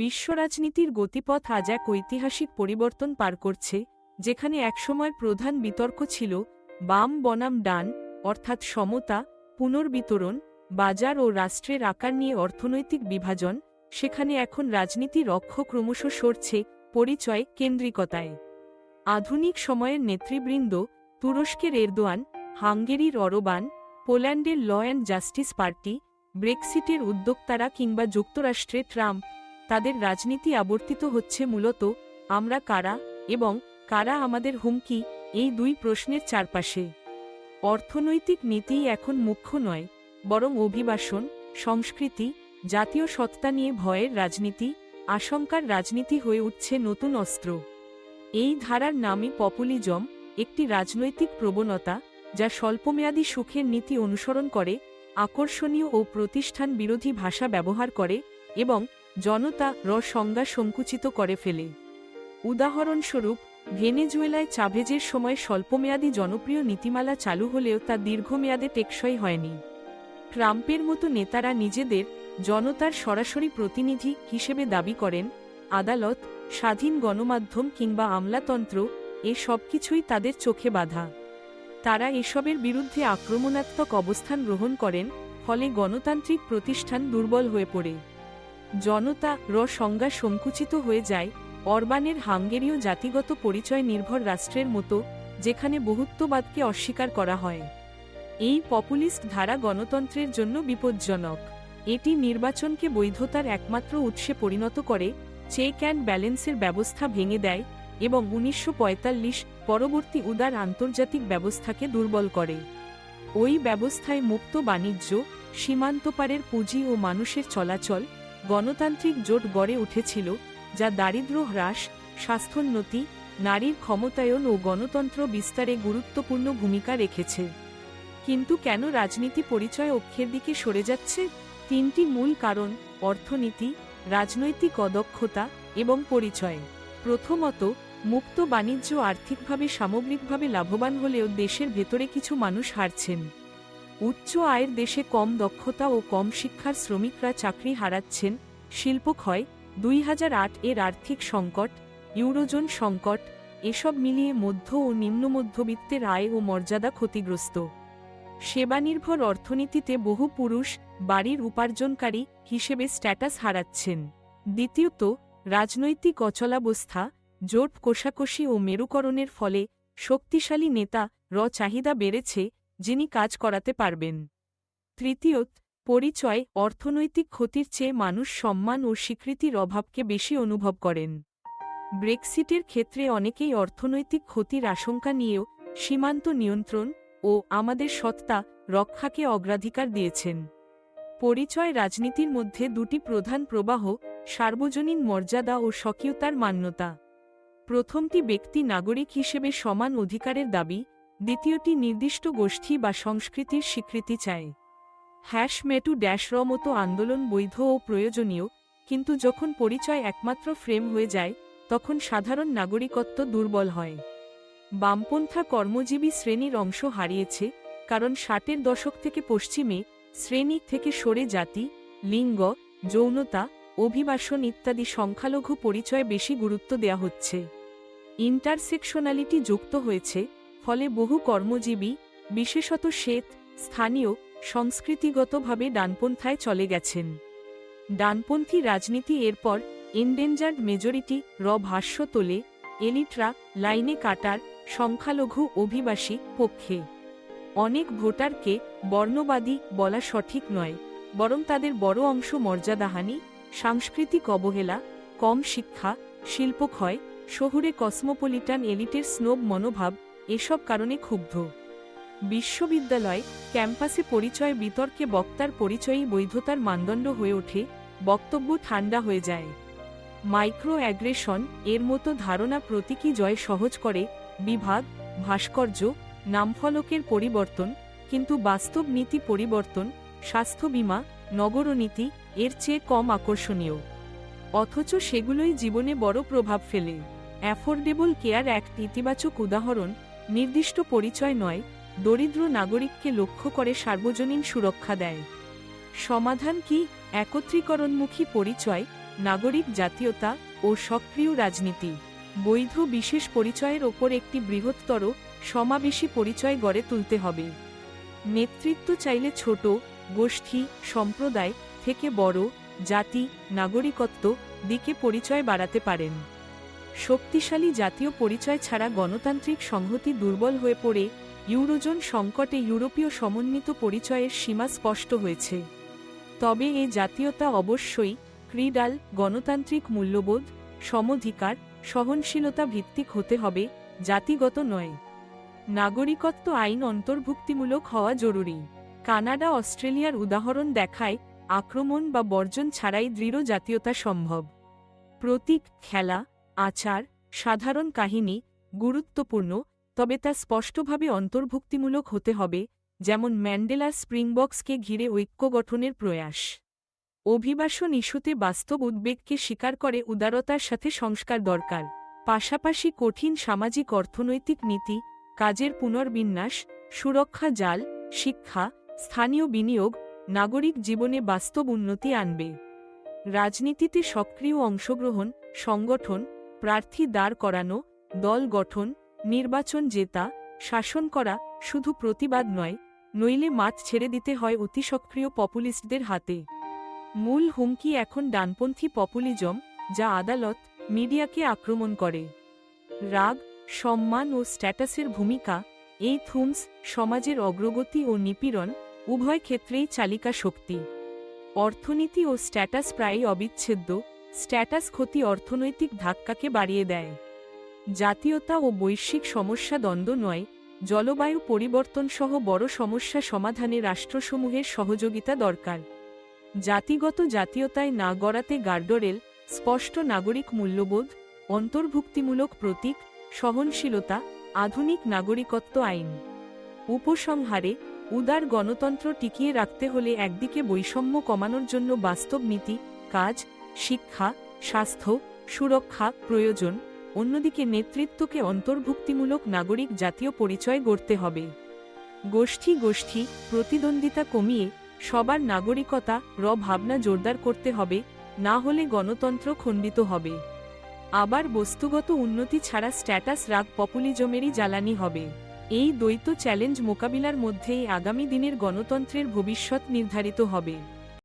বিশ্ব রাজনীতির গতিপথ আজ এক ঐতিহাসিক পরিবর্তন পার করছে, যেখানে একসময় প্রধান বিতর্ক ছিল বাম বনাম ডান, অর্থাৎ সমতা, পুনর্বিতরণ, বাজার ও রাষ্ট্রের আকার নিয়ে অর্থনৈতিক বিভাজন, সেখানে এখন রাজনীতির অক্ষ ক্রমশ সরছে পরিচয় কেন্দ্রিকতায়। আধুনিক সময়ের নেতৃবৃন্দ তুরস্কের এরদোয়ান, হাঙ্গেরির অরবান, পোল্যান্ডের ল অ্যান্ড জাস্টিস পার্টি, ব্রেক্সিটের উদ্যোক্তারা কিংবা যুক্তরাষ্ট্রে ট্রাম্প তাদের রাজনীতি আবর্তিত হচ্ছে মূলত, আমরা কারা এবং কারা আমাদের হুমকি, এই দুই প্রশ্নের চারপাশে। অর্থনৈতিক নীতিই এখন মুখ্য নয়, বরং অভিবাসন, সংস্কৃতি, জাতীয় সত্তা নিয়ে ভয়ের রাজনীতি, আশঙ্কার রাজনীতি হয়ে উঠছে নতুন অস্ত্র। এই ধারার নামই পপুলিজম একটি রাজনৈতিক প্রবণতা, যা স্বল্পমেয়াদী সুখের নীতি অনুসরণ করে, আকর্ষণীয় ও প্রতিষ্ঠান বিরোধী ভাষা ব্যবহার করে এবং জনতা র সংজ্ঞা সংকুচিত করে ফেলে। উদাহরণস্বরূপ, ভেনেজুয়েলায় চাভেজের সময় স্বল্পমেয়াদী জনপ্রিয় নীতিমালা চালু হলেও তা দীর্ঘমেয়াদে টেকসই হয়নি। ট্রাম্পের মতো নেতারা নিজেদের জনতার সরাসরি প্রতিনিধি হিসেবে দাবি করেন, আদালত, স্বাধীন গণমাধ্যম কিংবা আমলাতন্ত্র, এ সব কিছুই তাদের চোখে বাধা। তারা এসবের বিরুদ্ধে আক্রমণাত্মক অবস্থান গ্রহণ করেন, ফলে গণতান্ত্রিক প্রতিষ্ঠান দুর্বল হয়ে পড়ে। জনতা র সংজ্ঞা সংকুচিত হয়ে যায়। অরবানের হাঙ্গেরীয় জাতিগত পরিচয় নির্ভর রাষ্ট্রের মতো, যেখানে বহুত্ববাদকে অস্বীকার করা হয়। এই পপুলিস্ট ধারা গণতন্ত্রের জন্য বিপজ্জনক। এটি নির্বাচনকে বৈধতার একমাত্র উৎসে পরিণত করে, চেক অ্যান্ড ব্যালেন্সের ব্যবস্থা ভেঙে দেয় এবং উনিশশো পঁয়তাল্লিশ পরবর্তী উদার আন্তর্জাতিক ব্যবস্থাকে দুর্বল করে। ওই ব্যবস্থায় মুক্ত বাণিজ্য সীমান্তপারের পুঁজি ও মানুষের চলাচল গণতান্ত্রিক জোট গড়ে উঠেছিল, যা দারিদ্র্য হ্রাস স্বাস্থ্যোন্নতি নারীর ক্ষমতায়ন ও গণতন্ত্র বিস্তারে গুরুত্বপূর্ণ ভূমিকা রেখেছে। কিন্তু কেন রাজনীতি পরিচয় অক্ষের দিকে সরে যাচ্ছে? তিনটি মূল কারণ, অর্থনীতি, রাজনৈতিক অদক্ষতা এবং পরিচয়। প্রথমত, মুক্ত বাণিজ্য আর্থিকভাবে সামগ্রিকভাবে লাভবান হলেও দেশের ভেতরে কিছু মানুষ হারছেন। উচ্চ আয়ের দেশে কম দক্ষতা ও কম শিক্ষার শ্রমিকরা চাকরি হারাচ্ছেন, শিল্পক্ষয়, দুই হাজার আট এর আর্থিক সংকট, ইউরোজোন সংকট, এসব মিলিয়ে মধ্য ও নিম্ন মধ্যবিত্তের আয় ও মর্যাদা ক্ষতিগ্রস্ত। সেবানির্ভর অর্থনীতিতে বহু পুরুষ বাড়ির উপার্জনকারী হিসেবে স্ট্যাটাস হারাচ্ছেন। দ্বিতীয়ত, রাজনৈতিক অচলাবস্থা, জোট কোষাকষি ও মেরুকরণের ফলে শক্তিশালী নেতা র চাহিদা বেড়েছে যিনি কাজ করাতে পারবেন। তৃতীয়ত, পরিচয়, অর্থনৈতিক ক্ষতির চেয়ে মানুষ সম্মান ও স্বীকৃতির অভাবকে বেশি অনুভব করেন। ব্রেক্সিটের ক্ষেত্রে অনেকেই অর্থনৈতিক ক্ষতির আশঙ্কা নিয়েও সীমান্ত নিয়ন্ত্রণ ও আমাদের সত্তা রক্ষাকে অগ্রাধিকার দিয়েছেন। পরিচয় রাজনীতির মধ্যে দুটি প্রধান প্রবাহ, সার্বজনীন মর্যাদা ও স্বকীয়তার মান্যতা। প্রথমটি ব্যক্তি নাগরিক হিসেবে সমান অধিকারের দাবি দ্বিতীয়টি নির্দিষ্ট গোষ্ঠী বা সংস্কৃতির স্বীকৃতি চায় হ্যাশ, মেটু ড্যাশর মতো আন্দোলন বৈধ ও প্রয়োজনীয়, কিন্তু যখন পরিচয় একমাত্র ফ্রেম হয়ে যায়, তখন সাধারণ নাগরিকত্ব দুর্বল হয়। বামপন্থা কর্মজীবী শ্রেণির অংশ হারিয়েছে, কারণ ষাটের দশক থেকে পশ্চিমে শ্রেণি থেকে সরে জাতি, লিঙ্গ, যৌনতা, অভিবাসন ইত্যাদি সংখ্যালঘু পরিচয় বেশি গুরুত্ব দেয়া হচ্ছে। ইন্টারসেকশনালিটি যুক্ত হয়েছে ফলে বহু কর্মজীবী, বিশেষত শ্বেত, স্থানীয়, সংস্কৃতিগতভাবে ডানপন্থায় চলে গেছেন। ডানপন্থী রাজনীতি এরপর এন্ডেঞ্জার্ড মেজরিটি র ভাষ্য তোলে, এলিটরা লাইনে কাটার সংখ্যালঘু অভিবাসী পক্ষে। অনেক ভোটারকে বর্ণবাদী বলা সঠিক নয়, বরং তাদের বড় অংশ মর্যাদাহানি, সাংস্কৃতিক অবহেলা, কম শিক্ষা, শিল্পক্ষয়, শহুরে কসমোপলিটান এলিটের স্নোব মনোভাব এসব কারণে ক্ষুব্ধ। বিশ্ববিদ্যালয় ক্যাম্পাসে পরিচয় বিতর্কে বক্তার পরিচয়ই বৈধতার মানদণ্ড হয়ে ওঠে, বক্তব্য ঠান্ডা হয়ে যায়। মাইক্রো অ্যাগ্রেশন এর মতো ধারণা প্রতীকী জয় সহজ করে, বিভাগ, ভাস্কর্য, নামফলকের পরিবর্তন, কিন্তু বাস্তব নীতি পরিবর্তন, স্বাস্থ্য বিমা, নগরনীতি এর চেয়ে কম আকর্ষণীয়। অথচ সেগুলোই জীবনে বড় প্রভাব ফেলে। অ্যাফোর্ডেবল কেয়ার এক ইতিবাচক উদাহরণ নির্দিষ্ট পরিচয় নয়, দরিদ্র নাগরিককে লক্ষ্য করে সার্বজনীন সুরক্ষা দেয়। সমাধান কি? একত্রীকরণমুখী পরিচয়, নাগরিক জাতীয়তা ও সক্রিয় রাজনীতি। বৈধ বিশেষ পরিচয়ের ওপর একটি বৃহত্তর, সমাবেশী পরিচয় গড়ে তুলতে হবে। নেতৃত্ব চাইলে ছোট, গোষ্ঠী, সম্প্রদায় থেকে বড়, জাতি, নাগরিকত্ব দিকে পরিচয় বাড়াতে পারেন। শক্তিশালী জাতীয় পরিচয় ছাড়া গণতান্ত্রিক সংহতি দুর্বল হয়ে পড়ে, ইউরোজোন সংকটে ইউরোপীয় সমন্বিত পরিচয়ের সীমা স্পষ্ট হয়েছে। তবে এ জাতীয়তা অবশ্যই ক্রিডাল, গণতান্ত্রিক মূল্যবোধ, সমধিকার, সহনশীলতা ভিত্তিক হতে হবে, জাতিগত নয়। নাগরিকত্ব আইন অন্তর্ভুক্তিমূলক হওয়া জরুরি। কানাডা অস্ট্রেলিয়ার উদাহরণ দেখায়, আক্রমণ বা বর্জন ছাড়াই দৃঢ় জাতীয়তা সম্ভব। প্রতীক, খেলা আচার, সাধারণ কাহিনী, গুরুত্বপূর্ণ, তবে তা স্পষ্টভাবে অন্তর্ভুক্তিমূলক হতে হবে, যেমন ম্যান্ডেলার স্প্রিংবক্সকে ঘিরে ঐক্য গঠনের প্রয়াস। অভিবাসন ইস্যুতে বাস্তব উদ্বেগকে স্বীকার করে উদারতার সাথে সংস্কার দরকার। পাশাপাশি কঠিন সামাজিক অর্থনৈতিক নীতি, কাজের পুনর্বিন্যাস, সুরক্ষা জাল, শিক্ষা, স্থানীয় বিনিয়োগ, নাগরিক জীবনে বাস্তব উন্নতি আনবে। রাজনীতিতে সক্রিয় অংশগ্রহণ, সংগঠন প্রার্থী দাঁড় করানো, দল গঠন, নির্বাচন জেতা, শাসন করা শুধু প্রতিবাদ নয়, নইলে মাঠ ছেড়ে দিতে হয় অতি সক্রিয় পপুলিস্টদের হাতে। মূল হুমকি এখন ডানপন্থী পপুলিজম, যা আদালত, মিডিয়াকে আক্রমণ করে। রাগ, সম্মান ও স্ট্যাটাসের ভূমিকা, এই থুমস, সমাজের অগ্রগতি ও নিপীড়ন, উভয় ক্ষেত্রেই চালিকা শক্তি। অর্থনীতি ও স্ট্যাটাস প্রায়ই অবিচ্ছেদ্য স্ট্যাটাস ক্ষতি অর্থনৈতিক ধাক্কাকে বাড়িয়ে দেয়। জাতীয়তা ও বৈশ্বিক সমস্যা দ্বন্দ্ব নয়, জলবায়ু পরিবর্তন সহ বড় সমস্যা সমাধানে রাষ্ট্রসমূহের সহযোগিতা দরকার। জাতিগত জাতীয়তায় না গড়াতে গার্ডরেল, স্পষ্ট নাগরিক মূল্যবোধ, অন্তর্ভুক্তিমূলক প্রতীক, সহনশীলতা, আধুনিক নাগরিকত্ব আইন। উপসংহারে, উদার গণতন্ত্র টিকিয়ে রাখতে হলে একদিকে বৈষম্য কমানোর জন্য বাস্তব নীতি, কাজ শিক্ষা, স্বাস্থ্য, সুরক্ষা, প্রয়োজন, অন্যদিকে নেতৃত্বকে অন্তর্ভুক্তিমূলক নাগরিক জাতীয় পরিচয় গড়তে হবে। গোষ্ঠী গোষ্ঠী প্রতিদ্বন্দ্বিতা কমিয়ে সবার নাগরিকতা র ভাবনা জোরদার করতে হবে, না হলে গণতন্ত্র খণ্ডিত হবে। আবার বস্তুগত উন্নতি ছাড়া স্ট্যাটাস রাগ পপুলিজমেরই জ্বালানি হবে। এই দ্বৈত চ্যালেঞ্জ মোকাবিলার মধ্যেই আগামী দিনের গণতন্ত্রের ভবিষ্যৎ নির্ধারিত হবে।